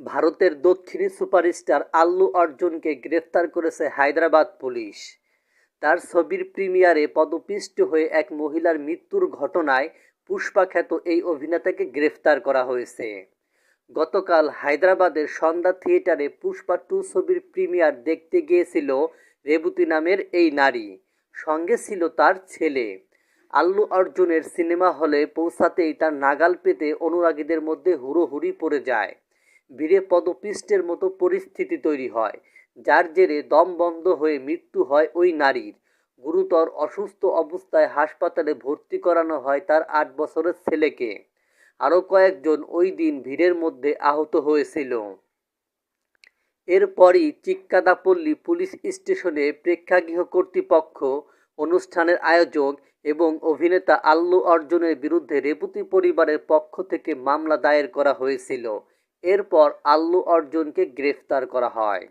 ভারতের দক্ষিণী সুপারস্টার আল্লু অর্জুনকে গ্রেফতার করেছে হায়দ্রাবাদ পুলিশ। তার ছবির প্রিমিয়ারে পদপিষ্ট হয়ে এক মহিলার মৃত্যুর ঘটনায় পুষ্পা খ্যাত এই অভিনেতাকে গ্রেফতার করা হয়েছে। গতকাল হায়দ্রাবাদের সন্ধ্যা থিয়েটারে পুষ্পা টু ছবির প্রিমিয়ার দেখতে গিয়েছিল রেবতী নামের এই নারী। সঙ্গে ছিল তার ছেলে। আল্লু অর্জুনের সিনেমা হলে পৌঁছাতেই তার নাগাল পেতে অনুরাগীদের মধ্যে হুড়োহুড়ি পড়ে যায়। ভিড়ে পদপিষ্টের মতো পরিস্থিতি তৈরি হয়, যার জেরে দম বন্ধ হয়ে মৃত্যু হয় ওই নারীর। গুরুতর অসুস্থ অবস্থায় হাসপাতালে ভর্তি করানো হয় তার আট বছরের ছেলেকে। আরও কয়েকজন ওই দিন ভিড়ের মধ্যে আহত হয়েছিল। এরপরই চিক্কাদাপল্লী পুলিশ স্টেশনে প্রেক্ষাগৃহ কর্তৃপক্ষ, অনুষ্ঠানের আয়োজক এবং অভিনেতা আল্লু অর্জুনের বিরুদ্ধে রেবতী পরিবারের পক্ষ থেকে মামলা দায়ের করা হয়েছিল। এরপর আল্লু অর্জুনকে গ্রেফতার করা হয়।